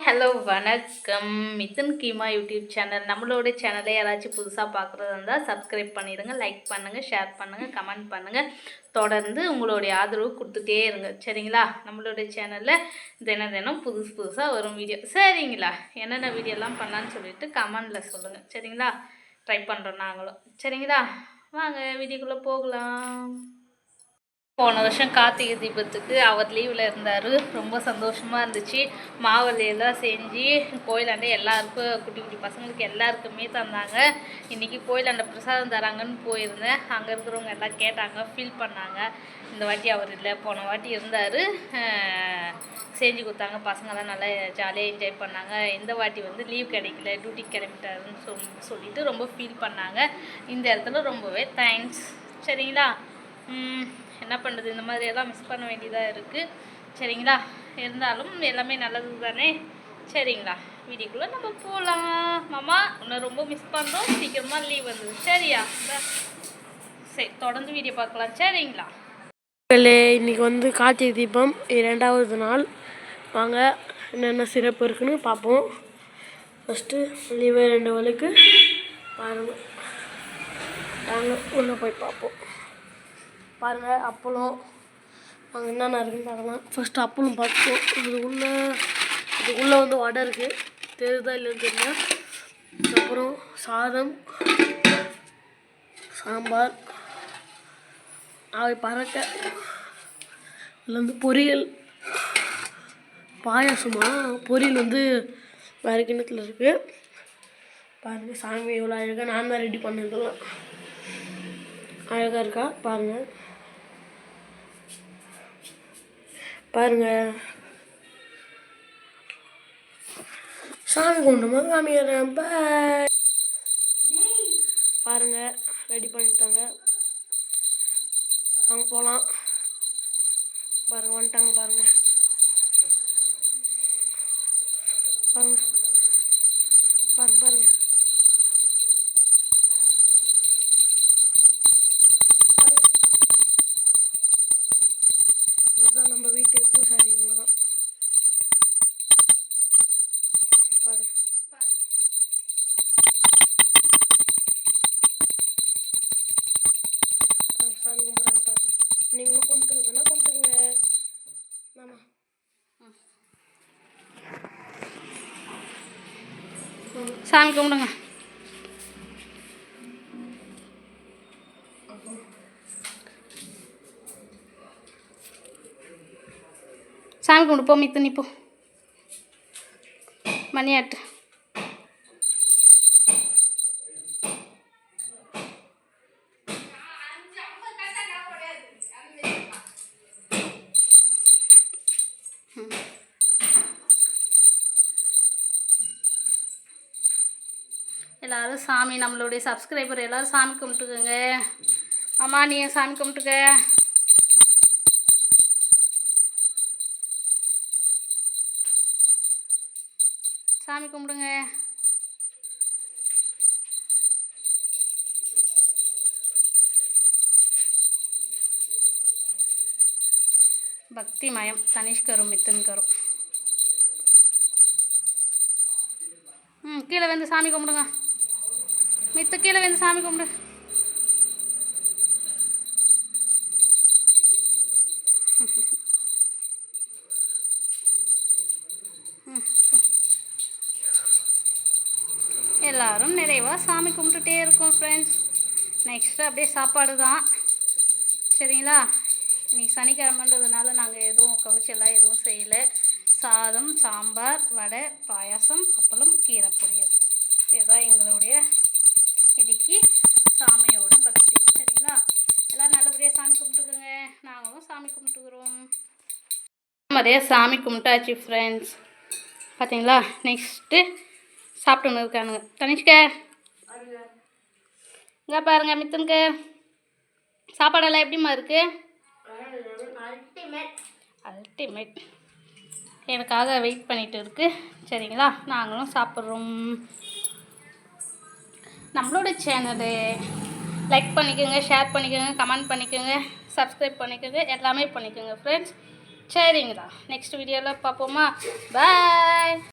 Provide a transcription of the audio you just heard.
Hello வணக்கம். மிதன் கீமா யூடியூப் சேனல். நம்மளோட சேனலை யாராச்சும் புதுசாக பார்க்குறதா இருந்தால் சப்ஸ்கிரைப் பண்ணிடுங்க லைக் பண்ணுங்கள் ஷேர் பண்ணுங்கள் கமெண்ட் பண்ணுங்கள் தொடர்ந்து உங்களுடைய ஆதரவு கொடுத்துட்டே இருங்க. சரிங்களா? நம்மளுடைய சேனலில் தினம் தினம் புதுசு புதுசாக வரும் வீடியோ சரிங்களா? என்னென்ன வீடியோலாம் பண்ணலான்னு சொல்லிட்டு கமெண்டில் சொல்லுங்கள் சரிங்களா? ட்ரை பண்ணுறோம் நாங்களும். சரிங்களா? வாங்க வீடியோக்குள்ளே போகலாம். போன வருஷம் கார்த்திகை தீபத்துக்கு அவர் லீவில் இருந்தார். ரொம்ப சந்தோஷமாக இருந்துச்சு. மாவலியெல்லாம் செஞ்சு கோயிலாண்ட எல்லாருக்கும் குட்டி குட்டி பசங்களுக்கு எல்லாருக்குமே தந்தாங்க. இன்றைக்கி கோயிலாண்ட பிரசாதம் தராங்கன்னு போயிருந்தேன். அங்கே இருக்கிறவங்க எல்லாம் கேட்டாங்க ஃபீல் பண்ணாங்க. இந்த வாட்டி அவர் இல்லை போன வாட்டி இருந்தார். செஞ்சு கொடுத்தாங்க. பசங்கெல்லாம் நல்லா ஜாலியாக என்ஜாய் பண்ணாங்க. இந்த வாட்டி வந்து லீவ் கிடைக்கல டியூட்டி கிளம்பிட்டாருன்னு சொல் சொல்லிட்டு ரொம்ப ஃபீல் பண்ணாங்க. இந்த இடத்துல ரொம்பவே தேங்க்ஸ் சரிங்களா? ம், என்ன பண்ணுறது? இந்த மாதிரி எல்லாம் மிஸ் பண்ண வேண்டியதாக இருக்குது சரிங்களா? இருந்தாலும் எல்லாமே நல்லது தானே? சரிங்களா? வீடியோக்குள்ளே நம்ம போகலாம் மாமா உன்னை ரொம்ப மிஸ் பண்ணுறோம் சீக்கிரமாக லீவ் வந்தது. சரியா? சரி தொடர்ந்து வீடியோ பார்க்கலாம். சரிங்களா? மக்களே இன்னைக்கு வந்து கார்த்திகை தீபம். இரண்டாவது நாள். வாங்க என்னென்ன சிறப்பு இருக்குன்னு பார்ப்போம். ஃபஸ்ட்டு லீவ் ரெண்டு வலுக்கு பாருங்கள் நாங்கள் உள்ளே போய் பார்ப்போம். பாருங்கள் அப்பளம். அங்கே என்னென்ன இருக்குன்னு பார்க்கலாம். ஃபஸ்ட்டு அப்பளம் பார்த்துக்கோ இதுக்குள்ளே இதுக்குள்ளே வந்து வடை இருக்குது தெரியுதா இல்லைன்னு தெரியல. அப்புறம் சாதம் சாம்பார் அவை பறக்க இதில் வந்து பொரியல். பாயாசமா? பொரியல் வந்து வேறு கிண்ணத்தில் இருக்குது பாருங்கள் சாமி எவ்வளோ அழகாக நான் தான் ரெடி பண்ணதெல்லாம் அழகாக இருக்கா? பாருங்கள் பாருங்கள் சாமி கும்பிடுமா காமிக்கிறேன் பாய் பாருங்கள் ரெடி பண்ணிட்டாங்க. அங்கே போகலாம் பாருங்க வந்துட்டாங்க பாருங்க. பாருங்க. பாருங்க பாருங்க. நீங்களும் கும்பிட்டுருக்கா கும்பிட்டுருங்க மாமா. சாமி கும்பிடுங்க. சாமி கும்பிடு. போ மித்து நிப்போ மணியாட்டு. எல்லாரும் சாமி நம்மளுடைய சப்ஸ்கிரைபர் எல்லோரும் சாமி கும்பிட்டுக்கோங்க. அம்மா நீ சாமி கும்பிட்டுக்க? சாமி கும்பிடுங்க. பக்தி மயம் தனிஷ்கரும் மித்துன்கரும். ம் கீழே வந்து சாமி கும்பிடுங்க. மித்த கீழே வந்து சாமி கும்பிடு. எல்லாரும் நிறைவாக சாமி கும்பிட்டுட்டே இருக்கோம் ஃப்ரெண்ட்ஸ் நெக்ஸ்ட்டு அப்படியே சாப்பாடு தான். சரிங்களா? இன்றைக்கி சனிக்கிழமைன்றதுனால நாங்கள் எதுவும் கவிச்செல்லாம் எதுவும் செய்யலை. சாதம் சாம்பார் வடை பாயாசம் அப்பளம் கீரை பொரியல். இதுதான் எங்களுடைய இன்னைக்கு சாமியோட பக்தி. சரிங்களா? எல்லோரும் நல்லபடியாக சாமி கும்பிட்டுக்குங்க. நாங்களும் சாமி கும்பிட்டுக்குறோம். மாதிரியாக சாமி கும்பிட்டாச்சு ஃப்ரெண்ட்ஸ் பார்த்தீங்களா நெக்ஸ்ட்டு சாப்பிட்டுன்னு இருக்கானுங்க தனிஷ்க. இங்கே பாருங்க மித்துனுக்கு சாப்பாடெல்லாம் எப்படிம்மா இருக்குது அல்டிமேட் எனக்காக வெயிட் பண்ணிகிட்டு இருக்கு. சரிங்களா? நாங்களும் சாப்பிட்றோம். நம்மளோட சேனலு. லைக் பண்ணிக்கோங்க ஷேர் பண்ணிக்கோங்க கமெண்ட் பண்ணிக்கோங்க சப்ஸ்கிரைப் பண்ணிக்கோங்க எல்லாமே பண்ணிக்கோங்க ஃப்ரெண்ட்ஸ் சரிங்களா நெக்ஸ்ட் வீடியோவில் பார்ப்போமா? பாய்